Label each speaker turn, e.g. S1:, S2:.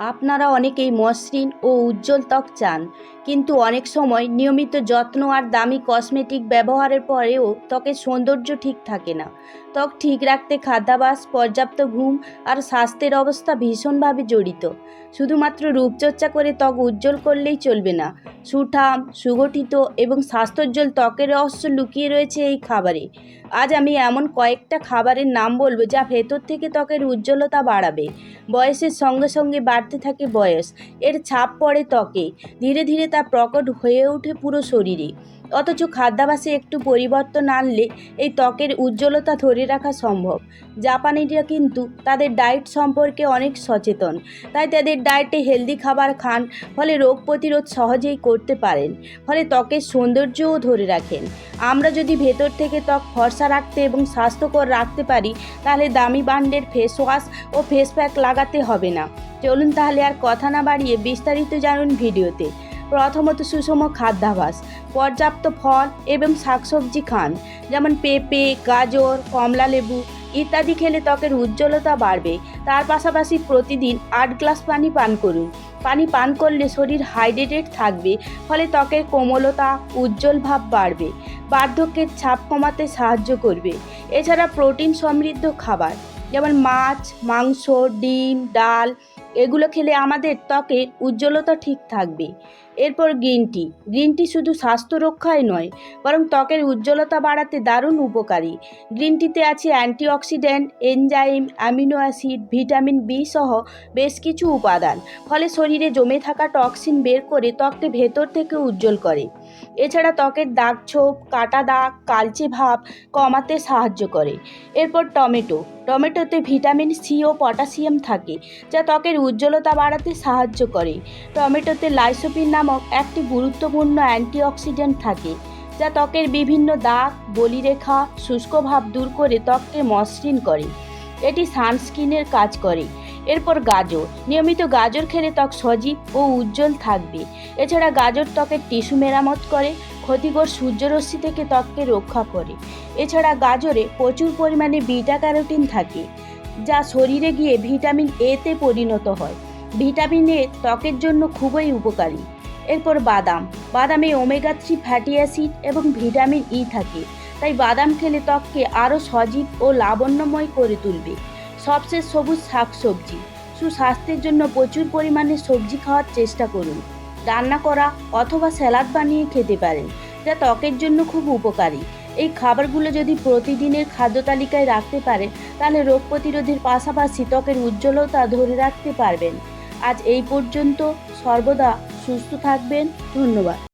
S1: আপনারা অনেকেই মসৃণ ও উজ্জ্বল ত্বক চান, কিন্তু অনেক সময় নিয়মিত যত্ন আর দামি কসমেটিক ব্যবহারের পরেও ত্বকের সৌন্দর্য ঠিক থাকে না। ত্বক ঠিক রাখতে খাদ্যাভ্যাস পর্যাপ্ত ঘুম আর স্বাস্থ্যের অবস্থা ভীষণভাবে জড়িত। শুধুমাত্র রূপচর্চা করে ত্বক উজ্জ্বল করলেই চলবে না। সুঠাম, সুগঠিত এবং স্বাস্থ্যোজ্জ্বল ত্বকের রহস্য লুকিয়ে রয়েছে এই খাবারে। আজ আমি এমন কয়েকটা খাবারের নাম বলব যা ভেতর থেকে ত্বকের উজ্জ্বলতা বাড়াবে, বয়সের সঙ্গে সঙ্গে বাড়তে থাকে বয়স। এর ছাপ পড়ে ত্বকে, ধীরে ধীরে তা প্রকট হয়ে ওঠে পুরো শরীরে। অথচ খাদ্যাভ্যাসে একটু পরিবর্তন আনলে এই ত্বকের উজ্জ্বলতা ধরে রাখা সম্ভব। জাপানিরা কিন্তু তাদের ডায়েট সম্পর্কে অনেক সচেতন। তাই তাদের ডায়েটে হেলদি খাবার খান, ফলে রোগ প্রতিরোধ সহজেই করতে পারেন, ফলে ত্বকের সৌন্দর্যও ধরে রাখেন। আমরা যদি ভেতর থেকে ত্বক ফর্সা রাখতে এবং স্বাস্থ্যকর রাখতে পারি, তাহলে দামি ব্র্যান্ডের ফেস ওয়াশ ও ফেস প্যাক লাগাতে হবে না। চলুন তাহলে আর কথা না বাড়িয়ে বিস্তারিত জানুন ভিডিওতে। প্রথমত সুষম খাদ্যাভাস, পর্যাপ্ত ফল এবং শাকসবজি খান। যেমন পেঁপে, গাজর, কমলা লেবু ইত্যাদি খেলে ত্বকের উজ্জ্বলতা বাড়বে। তার পাশাপাশি প্রতিদিন আট গ্লাস পানি পান করুন। পানি পান করলে শরীর হাইড্রেটেড থাকবে, ফলে ত্বকের কোমলতা, উজ্জ্বল ভাব বাড়বে, বার্ধক্যের ছাপ কমাতে সাহায্য করবে। এছাড়া প্রোটিন সমৃদ্ধ খাবার, যেমন মাছ, মাংস, ডিম, ডাল এগুলো খেলে আমাদের ত্বকের উজ্জ্বলতা ঠিক থাকবে। এরপর গ্রিন টি গ্রিন টি শুধু স্বাস্থ্য রক্ষায় নয়, বরং ত্বকের উজ্জ্বলতা বাড়াতে দারুণ উপকারী। গ্রিন টিতে আছে antioxidant enzyme amino acid vitamin B সহ বেশ কিছু উপাদান। ফলে শরীরে জমে থাকা টক্সিন বের করে ত্বককে ভেতর থেকে উজ্জ্বল করে। এছাড়া ত্বকের দাগ ছোপ, কাটা দাগ, কালচে ভাব কমাতে সাহায্য করে। এরপর টমেটো। টমেটোতে ভিটামিন সি ও পটাশিয়াম থাকে, যা ত্বকের উজ্জ্বলতা বাড়াতে সাহায্য করে। টমেটোতে লাইসোপিন নামক একটি গুরুত্বপূর্ণ অ্যান্টিঅক্সিডেন্ট থাকে, যা ত্বকের বিভিন্ন দাগ, বলিরেখা, শুষ্ক ভাব দূর করে ত্বককে মসৃণ করে। এটি সানস্ক্রিনের কাজ করে। এরপর গাজর। নিয়মিত গাজর খেলে ত্বক সজীব ও উজ্জ্বল থাকবে। এছাড়া গাজর ত্বকের টিস্যু মেরামত করে, ক্ষতিকর সূর্যরশ্মি থেকে ত্বককে রক্ষা করে। এছাড়া গাজরে প্রচুর পরিমাণে বিটা ক্যারোটিন থাকে, যা শরীরে গিয়ে ভিটামিন এতে পরিণত হয়। ভিটামিন এ ত্বকের জন্য খুবই উপকারী। এরপর বাদাম। বাদামে ওমেগা থ্রি ফ্যাটি অ্যাসিড এবং ভিটামিন ই থাকে। তাই বাদাম খেলে ত্বককে আরও সজীব ও লাবণ্যময় করে তুলবে। সবশেষ সবুজ শাকসবজি। সুস্বাস্থ্যের জন্য প্রচুর পরিমাণে সবজি খাওয়ার চেষ্টা করুন। রান্না করা অথবা স্যালাড বানিয়ে খেতে পারেন, যা ত্বকের জন্য খুব উপকারী। এই খাবারগুলো যদি প্রতিদিনের খাদ্য তালিকায় রাখতে পারেন, তাহলে রোগ প্রতিরোধের পাশাপাশি ত্বকের উজ্জ্বলতা ধরে রাখতে পারবেন। আজ এই পর্যন্ত সর্বদা সুস্থ থাকবেন। ধন্যবাদ।